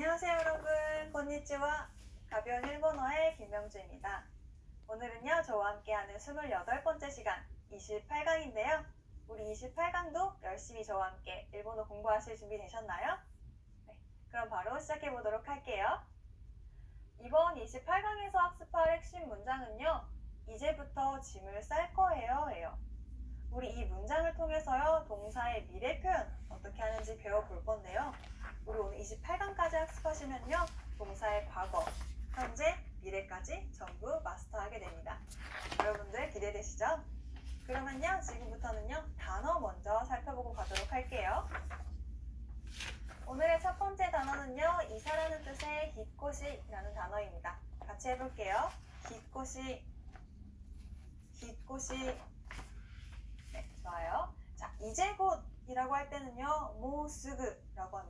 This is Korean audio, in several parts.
안녕하세요 여러분. konnichiwa 가벼운 일본어의 김명주입니다. 오늘은요 저와 함께하는 28번째 시간 28강인데요. 우리 28강도 열심히 저와 함께 일본어 공부하실 준비 되셨나요? 네, 그럼 바로 시작해 보도록 할게요. 이번 28강에서 학습할 핵심 문장은요 이제부터 짐을 쌀 거예요 예요. 우리 이 문장을 통해서요 동사의 미래 표현 어떻게 하는지 배워볼 건데요 오늘 28강까지 학습하시면요. 동사의 과거, 현재, 미래까지 전부 마스터하게 됩니다. 여러분들 기대되시죠? 그러면요. 지금부터는요. 단어 먼저 살펴보고 가도록 할게요. 오늘의 첫 번째 단어는요. 이사라는 뜻의 깃꽃이라는 단어입니다. 같이 해볼게요. 깃꽃이, 깃꽃이. 네, 좋아요. 자, 이제 곧이라고 할 때는요. 모스그라고 합니다.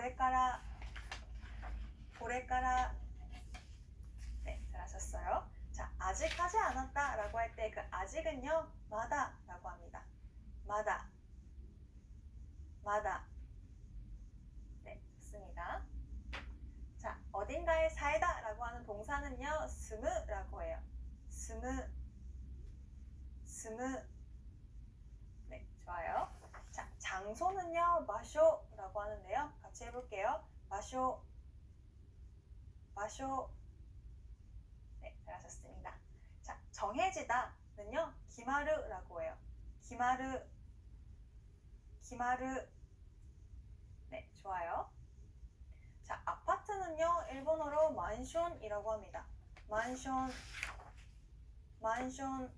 れからこれから네 잘하셨어요. 자, 아직 하지 않았다라고 할 때 그 아직은요. 마다라고 합니다. 마다 마다 네, 좋습니다. 자, 어딘가에 살다라고 하는 동사는요. 스무라고 마쇼. 네, 잘하셨습니다. 자, 정해지다는요, 기마르라고 해요. 기마르, 기마르. 네, 좋아요. 자, 아파트는요, 일본어로 만숀이라고 합니다. 만숀, 만숀.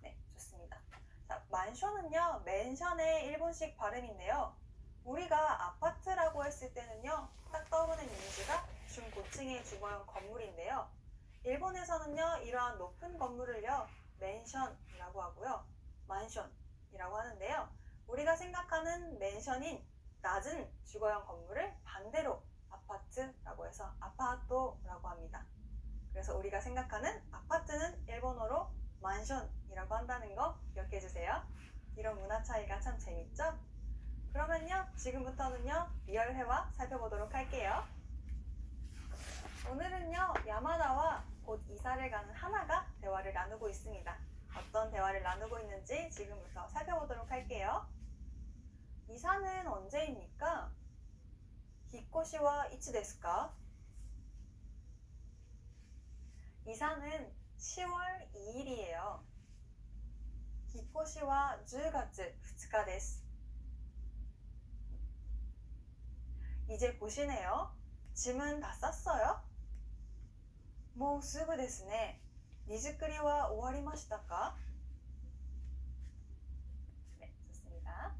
네, 좋습니다. 자, 만션은요, 맨션의 일본식 발음인데요. 우리가 아파트라고 했을 때는요, 딱 떠오르는 이미지 가 중고층의 주거용 건물인데요. 일본에서는요, 이러한 높은 건물을요, 맨션이라고 하고요, 만션이라고 하는데요. 우리가 생각하는 맨션인 낮은 주거용 건물을 반대로 아파트라고 해서 아파토라고 합니다. 그래서 우리가 생각하는 아파트는 일본어로 만션이라고 한다는 거 기억해 주세요. 이런 문화 차이가 참 재밌죠? 그러면요, 지금부터는요, 리얼회화 살펴보도록 할게요. 오늘은요, 야마다와 곧 이사를 가는 하나가 대화를 나누고 있습니다. 어떤 대화를 나누고 있는지 지금부터 살펴보도록 할게요. 이사는 언제입니까? 히코시와 이츠 데스까? 이사는 10월 2일이에요. 히코시와 10月2日です. 이제 보시네요. 짐은 다 쌌어요? もうすぐですね. 니즈크리와 終わりましたか? 네, 좋습니다.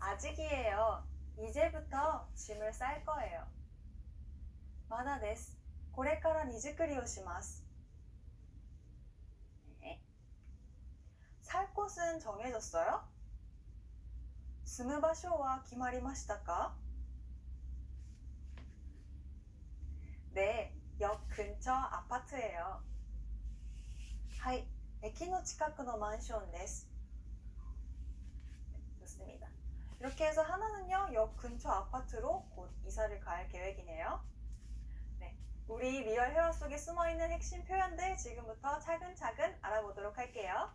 아직이에요. 이제부터 짐을 쌀 거예요. まだです.これから荷造りをします. 네. 살 곳은 정해졌어요? 住む場所は決まりましたか? 네, 역 근처 아파트예요. はい、駅の近くのマンションです. 네, 좋습니다. 이렇게 해서 하나는요, 역 근처 아파트로 곧 이사를 갈 계획이네요. 우리 리얼 회화 속에 숨어있는 핵심 표현들 지금부터 차근차근 알아보도록 할게요.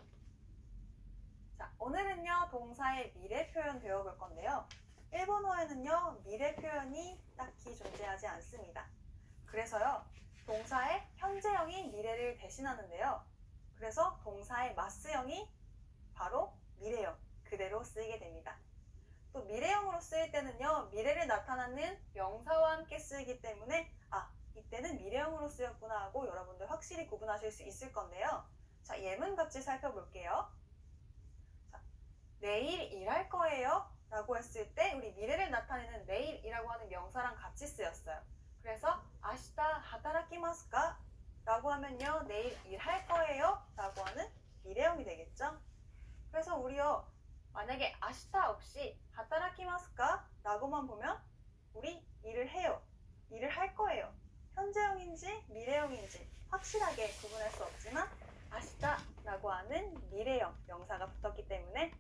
자, 오늘은요, 동사의 미래 표현 배워볼 건데요. 일본어에는요, 미래 표현이 딱히 존재하지 않습니다. 그래서요, 동사의 현재형이 미래를 대신하는데요. 그래서 동사의 마스형이 바로 미래형, 그대로 쓰이게 됩니다. 또 미래형으로 쓰일 때는요, 미래를 나타나는 명사와 함께 쓰이기 때문에 아, 이때는 미래형으로 쓰였구나 하고 여러분들 확실히 구분하실 수 있을 건데요. 자, 예문 같이 살펴볼게요. 자, 내일 일할 거예요. 라고 했을 때 우리 미래를 나타내는 내일이라고 하는 명사랑 같이 쓰였어요. 그래서 아시다 하타라키마스까? 라고 하면요. 내일 일할 거예요? 라고 하는 미래형이 되겠죠? 그래서 우리요. 만약에 아시다 없이 하타라키마스까? 라고만 보면 우리 일을 해요. 일을 할 거예요. 현재형인지 미래형인지 확실하게 구분할 수 없지만 아시다라고 하는 미래형 명사가 붙었기 때문에